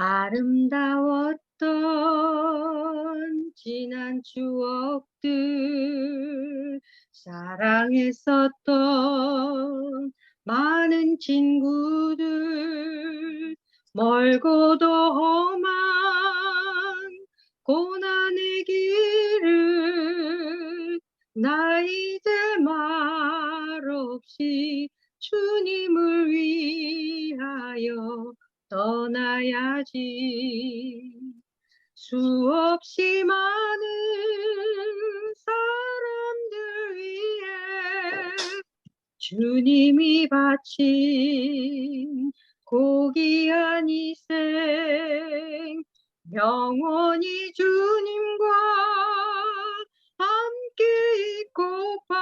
아름다웠던 지난 추억들 사랑했었던 많은 친구들 멀고도 험한 고난의 길을 나 이제 말없이 주님을 위하여 떠나야지. 수없이 많은 사람들 위해 주님이 바친 고귀한 이생 영원히 주님과 함께 있고파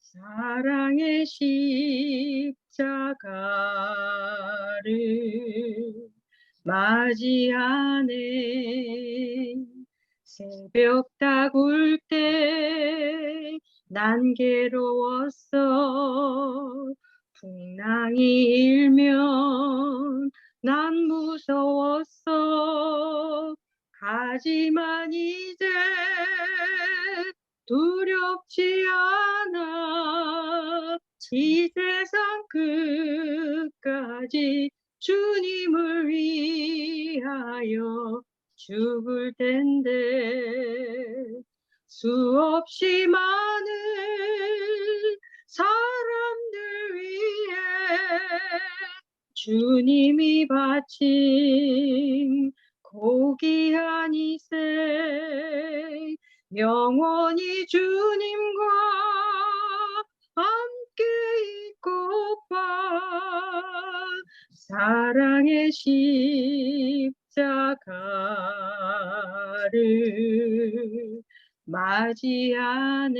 사랑의 십 자가를 맞이하네. 새벽 다굴 때 난 괴로웠어. 풍랑이 일면 난 무서웠어. 하지만 이제 두렵지 않아 이 세상 끝까지 주님을 위하여 죽을 텐데 수없이 많은 사람들 위해 주님이 바친 고귀한 이생 영원히 주님과 사랑의 십자가를 맞이하네